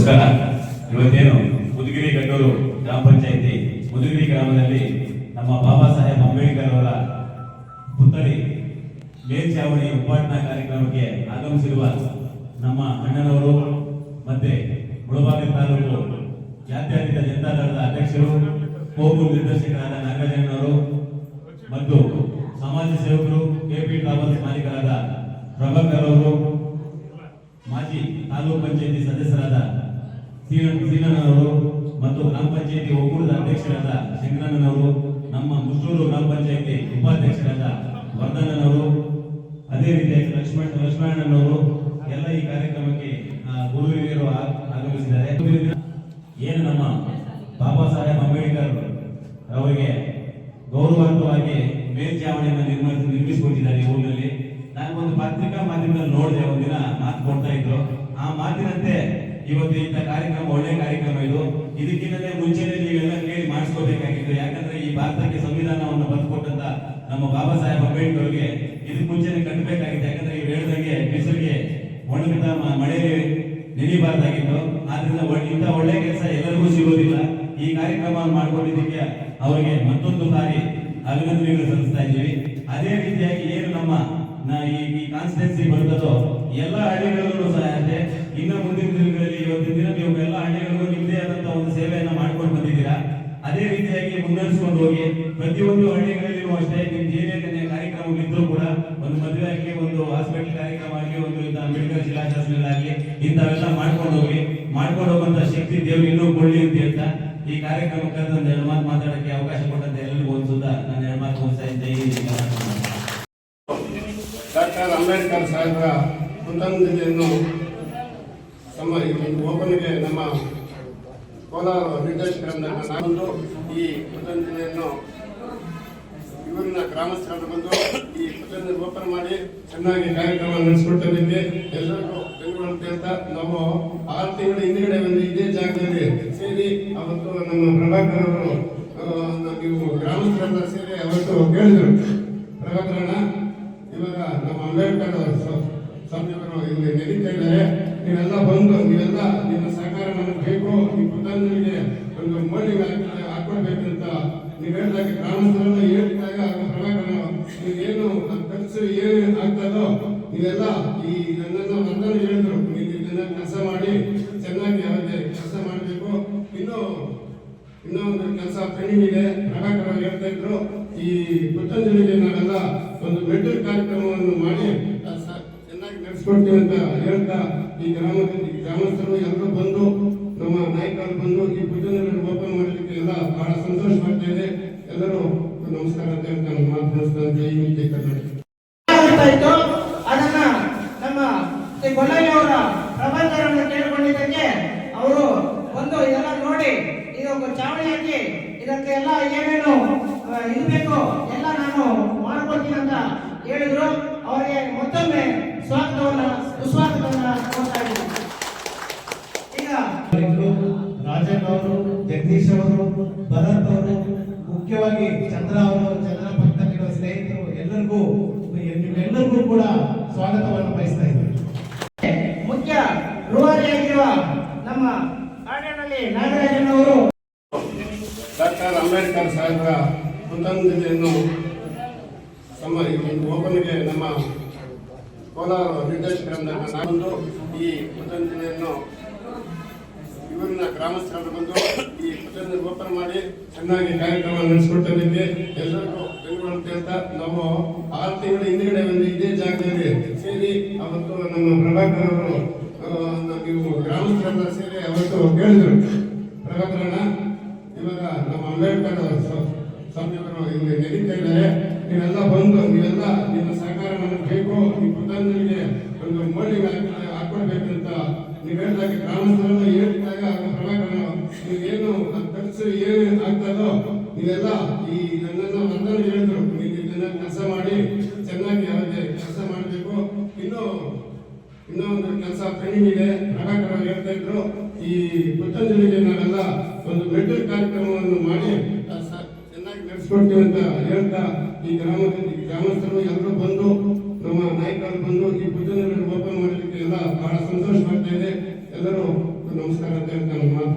ನಮಸ್ಕಾರ. ಇವತ್ತೇನು ಮುದುಗಿರಿ ಗಡ್ಡೂರು ಗ್ರಾಮ ಪಂಚಾಯಿತಿ ಮುದುಗಿರಿ ಗ್ರಾಮದಲ್ಲಿ ನಮ್ಮ ಬಾಬಾ ಸಾಹೇಬ್ ಅಂಬೇಡ್ಕರ್ ಅವರ ಪುತ್ಥಳಿ ಮೇಲ್ಚಾವಣಿ ಉದ್ಘಾಟನಾ ಕಾರ್ಯಕ್ರಮಕ್ಕೆ ಆಗಮಿಸಿರುವ ನಮ್ಮ ಅಣ್ಣನವರು ಮತ್ತೆ ಮುಳಬಾಗಿ ತಾಲೂಕು ಜಾತ್ಯತೀತ ಜನತಾದಳದ ಅಧ್ಯಕ್ಷರು ಕೋಗು ನಿರ್ದೇಶಕರಾದ ನಾಗರಾಜಣ್ಣವರು ಮತ್ತು ಸಮಾಜ ಸೇವಕರು, ಕೆಪಿ ಟ್ರಾವೆಲ್ಸ್ ಮಾಲೀಕರಾದ ಪ್ರಭಾಕರ್ ಅವರು, ಮಾಜಿ ತಾಲೂಕು ಪಂಚಾಯಿತಿ ಸದಸ್ಯರಾದ ಸೀನಣ್ಣನವರು ಮತ್ತು ಗ್ರಾಮ ಪಂಚಾಯತಿ ಒಕ್ಕೂಟದ ಅಧ್ಯಕ್ಷರಾದ ಶಂಕರಣ್ಣನವರು ನಮ್ಮ ಮುಸ್ಲೂರು ಗ್ರಾಮ ಪಂಚಾಯತಿ ಉಪಾಧ್ಯಕ್ಷರಾದ ವರ್ಧನನವರು ಅದೇ ರೀತಿಯಾಗಿ ಲಕ್ಷ್ಮಣ ಲಕ್ಷ್ಮಣನವರು ಎಲ್ಲ ಈ ಕಾರ್ಯಕ್ರಮಕ್ಕೆ ಆ, ಗುರು ಹಿರಿಯರು ಆಗಮಿಸಿದ್ದಾರೆ. ಏನು ನಮ್ಮ ಬಾಬಾ ಸಾಹೇಬ್ ಅಂಬೇಡ್ಕರ್ ಅವರಿಗೆ ಗೌರವಾರ್ಥವಾಗಿ ಮೇಲ್ಚಾವಣಿಯನ್ನು ನಿರ್ಮಿಸಿ ನಿರ್ಮಿಸಿಕೊಟ್ಟಿದ್ದಾರೆ ಈ ಊರಿನಲ್ಲಿ. ನಾನು ಒಂದು ಪತ್ರಿಕಾ ಮಾಧ್ಯಮದಲ್ಲಿ ನೋಡಿದೆ ಒಂದಿನ ಮಾತು ಕೊಡ್ತಾ ಇವತ್ತು ಇಂಥ ಕಾರ್ಯಕ್ರಮ, ಒಳ್ಳೆ ಕಾರ್ಯಕ್ರಮ ಇದು. ಇದಕ್ಕಿಂತಲೇ ಮುಂಚೆನೆ ನೀವೆಲ್ಲ ಕೇಳಿ ಮಾಡಿಸ್ಕೋಬೇಕಾಗಿತ್ತು ಯಾಕಂದ್ರೆ ಈ ಭಾರತಕ್ಕೆ ಸಂವಿಧಾನವನ್ನು ಬರೆದುಕೊಟ್ಟಂತ ನಮ್ಮ ಬಾಬಾ ಸಾಹೇಬ್ ಅಂಬೇಡ್ಕರ್ ಅವರಿಗೆ ಇದಕ್ಕೆ ಮುಂಚೆನೆ ಕಟ್ಟಬೇಕಾಗಿತ್ತು. ಯಾಕಂದ್ರೆ ಇವ್ರು ಹೇಳ್ದಂಗೆ ಬಿಸಿಲಿಗೆ ಒಣಗಿದ ಮಳೆ ನೆನೆಯಬಾರ್ದಾಗಿತ್ತು ಆದ್ರಿಂದ ಇಂಥ ಒಳ್ಳೆ ಕೆಲಸ ಎಲ್ಲರಿಗೂ ಸಿಗೋದಿಲ್ಲ. ಈ ಕಾರ್ಯಕ್ರಮ ಮಾಡ್ಕೊಂಡಿದ್ದಕ್ಕೆ ಅವರಿಗೆ ಮತ್ತೊಂದು ಬಾರಿ ಅಭಿನಂದನೆಗಳು ಸಲ್ಲಿಸ್ತಾ ಇದ್ದೀವಿ. ಅದೇ ರೀತಿಯಾಗಿ ಏನು ನಮ್ಮ ಈ ಕಾನ್ಸ್ಟಿಟ್ಯೂನ್ಸಿ ಬರ್ತದೋ, ಎಲ್ಲ ಹಳ್ಳಿಗಳಲ್ಲೂ ಸಹ ಅಷ್ಟೇ ಇನ್ನು ಮುಂದಿನ ದಿನಗಳಲ್ಲಿ ಇವತ್ತಿನ ದಿನ ನೀವು ಎಲ್ಲ ಹಳ್ಳಿಗಳಿಗೂ ನಿಮ್ಮದೇ ಆದಂತಹ ಒಂದು ಸೇವೆಯನ್ನು ಮಾಡ್ಕೊಂಡು ಬಂದಿದ್ದೀರಾ? ಅದೇ ರೀತಿಯಾಗಿ ಮುನ್ನಡೆಸ್ಕೊಂಡು ಹೋಗಿ, ಪ್ರತಿಯೊಂದು ಹಳ್ಳಿಗಳಲ್ಲಿಯೂ ಅಷ್ಟೇ, ನಿಮ್ದು ಕಾರ್ಯಕ್ರಮ ಕಾರ್ಯಕ್ರಮಗಳಿದ್ರು ಕೂಡ ಒಂದು ಮದುವೆ ಆಗಲಿ ಒಂದು ಹಾಸ್ಪಿಟಲ್ ಕಾರ್ಯಕ್ರಮ ಆಗಲಿ ಒಂದು ಇಂಥ ಅಂಬೇಡ್ಕರ್ ಶಿಲಾಶಾಸನಗಳಾಗಲಿ, ಇಂಥವೆಲ್ಲ ಮಾಡ್ಕೊಂಡು ಹೋಗಿ, ಮಾಡ್ಕೊಂಡು ಹೋಗುವಂತ ಶಕ್ತಿ ದೇವರು ಇನ್ನೂ ಕೊಳ್ಳಿ ಅಂತ ಹೇಳ್ತಾ ಈ ಕಾರ್ಯಕ್ರಮಕ್ಕೆ ಒಂದು ಎರಡು ಮಾತು ಮಾತಾಡಕ್ಕೆ ಅವಕಾಶ ಕೊಟ್ಟಂತ ಎಲ್ಲರಿಗೂ ಒಂದು ನಾನು ಎರಡು ಮಾತು ಹೋಗ್ತಾ ಡಾಕ್ಟರ್ ಅಂಬೇಡ್ಕರ್ ಸಾಹೇಬರ ಪುತ್ತಂಜಲಿಯನ್ನು ತಮ್ಮ ಈ ಓಪನ್ಗೆ ನಮ್ಮ ಕೋಲಾರ ನಿರ್ದೇಶಕರಿಂದ ನಾನು ಈ ಪುತ್ತಂಜಲಿಯನ್ನು ಇವರಿನ ಗ್ರಾಮಸ್ಥರನ್ನು ಬಂದು ಈ ಪುತಂಜಲಿ ಓಪನ್ ಮಾಡಿ ಚೆನ್ನಾಗಿ ಕಾರ್ಯಕ್ರಮ ನಡೆಸಿಕೊಟ್ಟದಕ್ಕೆ ಎಲ್ಲರಿಗೂ ಬೆಂಗಳೂರು ಅಂತ ನಾವು ಆರು ತಿಂಗಳ ಹಿಂದ್ಗಡೆ ಬಂದು ಇದೇ ಜಾಗದಲ್ಲಿ ಸೇರಿ ಅವತ್ತು ನಮ್ಮ ಪ್ರಭಾಕರ್ ಅವರು ನೀವು ಗ್ರಾಮಸ್ಥರೆಲ್ಲ ಸೇರಿ ಅವತ್ತು ಕೇಳಿದರು. ಪ್ರಭಾಕರಣ್ಣ ಇವಾಗ ನಮ್ಮ ಅಂಬೇಡ್ಕರ್ ಸ- ಸಂಸ್ಥೆಗಳು ಇಲ್ಲಿ ನಡೀತಾ ಇದ್ದಾರೆ. ನೀವೆಲ್ಲ ಬಂದು, ನೀವೆಲ್ಲ ನಿಮ್ಮ ಸಹಕಾರ ನಮಗೆ ಬೇಕು ನಿಮ್ಮ ಪುತ್ತಂಜಲಿಗೆ ಒಂದು ಮೌಲ್ಯ ಹಾಕೊಡ್ಬೇಕು ಅಂತ ನೀವು ಹೇಳಿದಾಗ ಗ್ರಾಮಸ್ಥರನ್ನ ಹೇಳಿದಾಗ ಪ್ರಭಾಕರ ನೀವೇನು ಖರ್ಚು ಏನು ಆಗ್ತದೋ ನೀವೆಲ್ಲ ಈ ನನ್ನನ್ನು ನನ್ನನ್ನು ಹೇಳಿದ್ರು. ನೀವು ಇದನ್ನ ಕೆಲಸ ಮಾಡಿ, ಚೆನ್ನಾಗಿ ಯಾವುದೇ ಕೆಲಸ ಮಾಡಬೇಕು. ಇನ್ನು, ಇನ್ನೂ ಒಂದು ಕೆಲಸ ಪೆಂಡಿಂಗ್ ಇದೆ. ಹೇಳ್ತಾ ಇದ್ರು, ಈ ಪುತ್ತಂಜಲಿಗೆ ನಾವೆಲ್ಲ ಒಂದು ಮೆಟಲ್ ಕಾರ್ಯಕ್ರಮವನ್ನು ಮಾಡಿ ಚೆನ್ನಾಗಿ ನಡೆಸ್ಕೊಡ್ತೀವಿ ಅಂತ ಹೇಳ್ತಾ ಈ ಗ್ರಾಮದ ಗ್ರಾಮಸ್ಥರು ಎಲ್ಲರೂ ಬಂದು, ನಮ್ಮ ನಾಯಕರು ಬಂದು ಈ ಪುತ್ತಂಜಲಿ ಓಪನ್ ಮಾಡಲಿಕ್ಕೆ ಎಲ್ಲ ಬಹಳ ಸಂತೋಷ ಆಗ್ತಾ ಇದೆ. ಎಲ್ಲರೂ ನಮಸ್ಕಾರ ಅಂತ ನಾನು ಮಾತು ಮುಗಿಸ್ತಾ ಜೈ ವಿಜಯ ಕರ್ನಾಟಕ. ಅದನ್ನ ನಮ್ಮ ಶ್ರೀ ಗೊಲ್ಲಯ್ಯ ಅವರ ಕೇಳಿಕೊಂಡಿದ್ದಕ್ಕೆ ಅವರು ಒಂದು ಎಲ್ಲ ನೋಡಿ ಇದೊಂದು ಚಾವಣಿ ಹಾಕಿ ಇದಕ್ಕೆ ಎಲ್ಲ ಏನೇನು ಇರಬೇಕು ಎಲ್ಲ ನಾನು ಮಾಡ್ಕೊಡ್ತೀನಿ ಅಂತ ಹೇಳಿದ್ರು. ಅವರಿಗೆ ಮತ್ತೊಮ್ಮೆ ಸ್ವಾಗತವನ್ನ ಸುಸ್ವಾಗತವನ್ನ ಕೊಡ್ತಾ ಈಗ ರಾಜನ್ ಅವರು ಜಗದೀಶ್ ಅವರು ಭರತ್ ಅವರು ಮುಖ್ಯವಾಗಿ ಚಂದ್ರ ಅವರು ಚಂದ್ರ ಪಕ್ಕದಲ್ಲಿರುವ ಸ್ನೇಹಿತರು ಎಲ್ಲರಿಗೂ ನಿಮ್ಮೆಲ್ಲರಿಗೂ ಕೂಡ ಸ್ವಾಗತವನ್ನು ಬಯಸ್ತಾ ಇದ್ದೀನಿ. ಮುಖ್ಯ ರೂವಾರಿಯಾಗಿರುವ ನಮ್ಮ ಹಾಡಿನಲ್ಲಿ ನಾಗರಾಜನ್ ಅವರು. ಡಾಕ್ಟರ್ ಅಂಬೇಡ್ಕರ್ ಸಾಹೇಬರ ಪುತ್ತಂಜಲಿಯನ್ನು ತಮ್ಮ ಒಬ್ಬನಿಗೆ ಓಪನ್ಗೆ ನಮ್ಮ ಕೋಲಾರ ನಿರ್ದೇಶಕರಿಂದ ಈ ಪುತ್ತಂಜಲಿಯನ್ನು ಇವರಿನ ಗ್ರಾಮಸ್ಥರನ್ನು ಬಂದು ಈ ಪುತ್ತಂಜಲಿ ಓಪನ್ ಮಾಡಿ ಚೆನ್ನಾಗಿ ಕಾರ್ಯಕ್ರಮ ನಡೆಸಿಕೊಟ್ಟದಕ್ಕೆ ಎಲ್ಲರೂ ಬೆಂಗಳೂರು ಅಂತ ನಾವು ಆರು ತಿಂಗಳ ಹಿಂದ್ಗಡೆ ಬಂದು ಇದೇ ಜಾಗದಲ್ಲಿ ಸೇರಿ ಅವತ್ತು ನಮ್ಮ ಪ್ರಭಾಕರ್ ಅವರು ನೀವು ಗ್ರಾಮಸ್ಥರೆಲ್ಲ ಸೇರಿ ಅವತ್ತು ಕೇಳಿದ್ರು ಪ್ರಭಾಕರಣ್ಣ, ಇವಾಗ ನಮ್ಮ ಅಂಬೇಡ್ಕರ್ ಸ್ವಾಮಿಯವರು ಇಲ್ಲಿ ನಡೀತಾ ಇದ್ದಾರೆ. ನೀವೆಲ್ಲ ಬಂದು, ನೀವೆಲ್ಲ ನಿಮ್ಮ ಸಹಕಾರ ನಮಗೆ ಬೇಕು ಈ ಪುತ್ತಂಜಲಿಗೆ ಒಂದು ಮೌಲ್ಯ ಹಾಕೊಳ್ಬೇಕಂತ ನೀವು ಹೇಳಿದಾಗ ಗ್ರಾಮಸ್ಥರನ್ನ ಹೇಳಿದಾಗ ಪ್ರಭಾಕರ ನೀವೇನು ಖರ್ಚು ಏನು ಆಗ್ತದೋ ನೀವೆಲ್ಲ ಈ ನನ್ನನ್ನು ನನ್ನನ್ನು ಹೇಳಿದ್ರು. ನೀವು ಇದನ್ನ ಕೆಲಸ ಮಾಡಿ, ಚೆನ್ನಾಗಿ ಯಾವುದೇ ಕೆಲಸ ಮಾಡಬೇಕು. ಇನ್ನು, ಇನ್ನೂ ಒಂದು ಕೆಲಸ ಪೆಂಡಿಂಗ್ ಇದೆ ಪ್ರಭಾಕರ ಹೇಳ್ತಾ ಇದ್ರು, ಈ ಪುತ್ತಂಜಲಿಗೆ ನಾವೆಲ್ಲ ಒಂದು ಮೆಟಲ್ ಕಾರ್ಯಕ್ರಮವನ್ನು ಮಾಡಿ ನಡೆಸ್ಕೊಡ್ತೀವಿ ಅಂತ ಹೇಳ್ತಾ ಈ ಗ್ರಾಮದಲ್ಲಿ ಗ್ರಾಮಸ್ಥರು ಎಲ್ಲರೂ ಬಂದು, ನಮ್ಮ ನಾಯಕರು ಬಂದು ಈ ಪುತ್ತಂಜಲಿ ಓಪನ್ ಮಾಡಲಿಕ್ಕೆ ಎಲ್ಲ ಬಹಳ ಸಂತೋಷ ಪಡ್ತಾ ಇದೆ. ಎಲ್ಲರೂ ನಮಸ್ಕಾರ ಅಂತ ಹೇಳ್ತಾ ಮಾತು